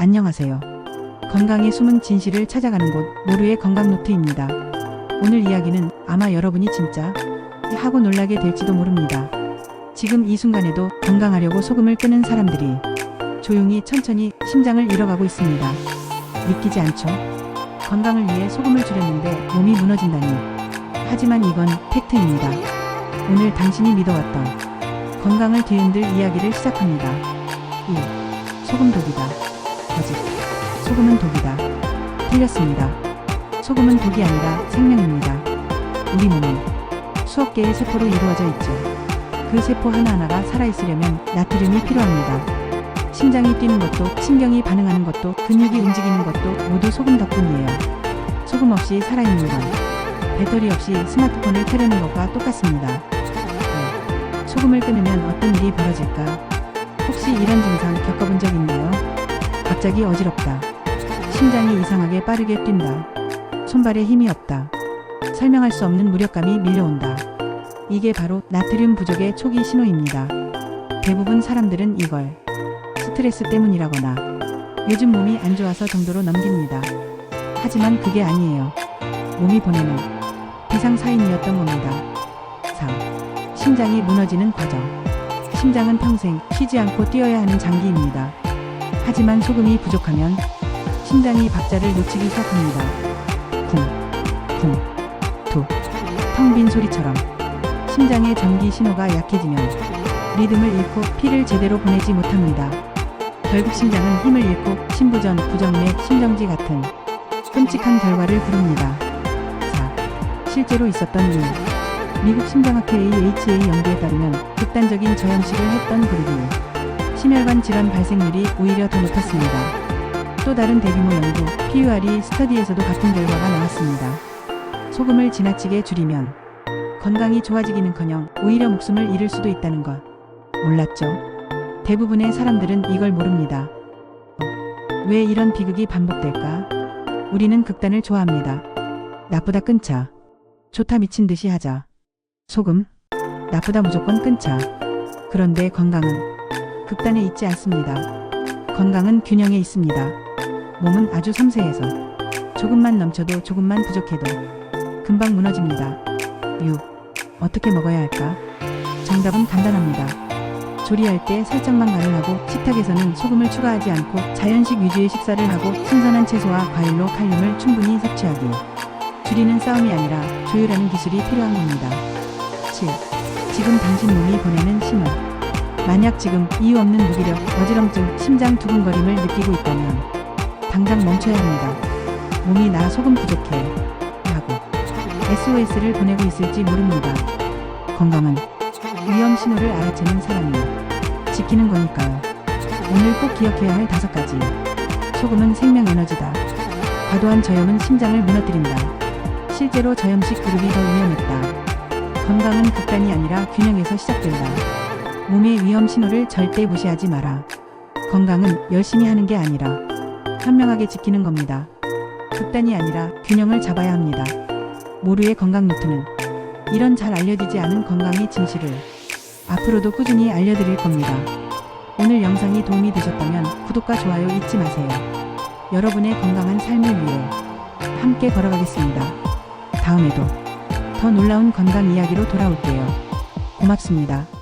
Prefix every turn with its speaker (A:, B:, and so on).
A: 안녕하세요. 건강의 숨은 진실을 찾아가는 곳 모루의 건강 노트입니다. 오늘 이야기는 아마 여러분이 진짜 하고 놀라게 될지도 모릅니다. 지금 이 순간에도 건강하려고 소금을 끄는 사람들이 조용히 천천히 심장을 잃어가고 있습니다. 믿기지 않죠? 건강을 위해 소금을 줄였는데 몸이 무너진다니. 하지만 이건 팩트입니다. 오늘 당신이 믿어왔던 건강을 뒤흔들 이야기를 시작합니다. 1. 소금 독이다. 소금은 독이다. 틀렸습니다. 소금은 독이 아니라 생명입니다. 우리 몸은 수억 개의 세포로 이루어져 있죠. 그 세포 하나하나가 살아있으려면 나트륨이 필요합니다. 심장이 뛰는 것도, 신경이 반응하는 것도, 근육이 움직이는 것도 모두 소금 덕분이에요. 소금 없이 살아있는 건 배터리 없이 스마트폰을 켜려는 것과 똑같습니다. 네. 소금을 끊으면 어떤 일이 벌어질까? 혹시 이런 증상 겪어본 적 있나요? 갑자기 어지럽다. 심장이 이상하게 빠르게 뛴다. 손발에 힘이 없다. 설명할 수 없는 무력감이 밀려온다. 이게 바로 나트륨 부족의 초기 신호입니다. 대부분 사람들은 이걸 스트레스 때문이라거나 요즘 몸이 안 좋아서 정도로 넘깁니다. 하지만 그게 아니에요. 몸이 보내는 비상 사인이었던 겁니다. 3. 심장이 무너지는 과정. 심장은 평생 쉬지 않고 뛰어야 하는 장기입니다. 하지만 소금이 부족하면 심장이 박자를 놓치기 시작합니다. 쿵, 쿵, 툭. 텅 빈 소리처럼 심장의 전기 신호가 약해지면 리듬을 잃고 피를 제대로 보내지 못합니다. 결국 심장은 힘을 잃고 심부전, 부정맥, 심정지 같은 끔찍한 결과를 부릅니다. 4. 실제로 있었던 일. 미국 심장학회 AHA 연구에 따르면 극단적인 저염식을 했던 그룹이 심혈관 질환 발생률이 오히려 더 높았습니다. 또 다른 대규모 연구 PURE 스터디에서도 같은 결과가 나왔습니다. 소금을 지나치게 줄이면 건강이 좋아지기는커녕 오히려 목숨을 잃을 수도 있다는 것 몰랐죠? 대부분의 사람들은 이걸 모릅니다. 왜 이런 비극이 반복될까? 우리는 극단을 좋아합니다. 나쁘다 끊자. 좋다 미친 듯이 하자. 소금? 나쁘다 무조건 끊자. 그런데 건강은 극단에 있지 않습니다. 건강은 균형에 있습니다. 몸은 아주 섬세해서 조금만 넘쳐도 조금만 부족해도 금방 무너집니다. 6. 어떻게 먹어야 할까? 정답은 간단합니다. 조리할 때 살짝만 간을 하고 식탁에서는 소금을 추가하지 않고 자연식 위주의 식사를 하고 신선한 채소와 과일로 칼륨을 충분히 섭취하기. 줄이는 싸움이 아니라 조율하는 기술이 필요한 겁니다. 7. 지금 당신 몸이 보내는 신호. 만약 지금 이유 없는 무기력, 어지럼증, 심장 두근거림을 느끼고 있다면 당장 멈춰야 합니다. 몸이 나 소금 부족해. 하고 SOS를 보내고 있을지 모릅니다. 건강은 위험 신호를 알아채는 사람이 지키는 거니까요. 오늘 꼭 기억해야 할 다섯 가지. 소금은 생명 에너지다. 과도한 저염은 심장을 무너뜨린다. 실제로 저염식 그룹이 더 위험했다. 건강은 극단이 아니라 균형에서 시작된다. 몸의 위험 신호를 절대 무시하지 마라. 건강은 열심히 하는 게 아니라 현명하게 지키는 겁니다. 극단이 아니라 균형을 잡아야 합니다. 모루의 건강 노트는 이런 잘 알려지지 않은 건강의 진실을 앞으로도 꾸준히 알려드릴 겁니다. 오늘 영상이 도움이 되셨다면 구독과 좋아요 잊지 마세요. 여러분의 건강한 삶을 위해 함께 걸어가겠습니다. 다음에도 더 놀라운 건강 이야기로 돌아올게요. 고맙습니다.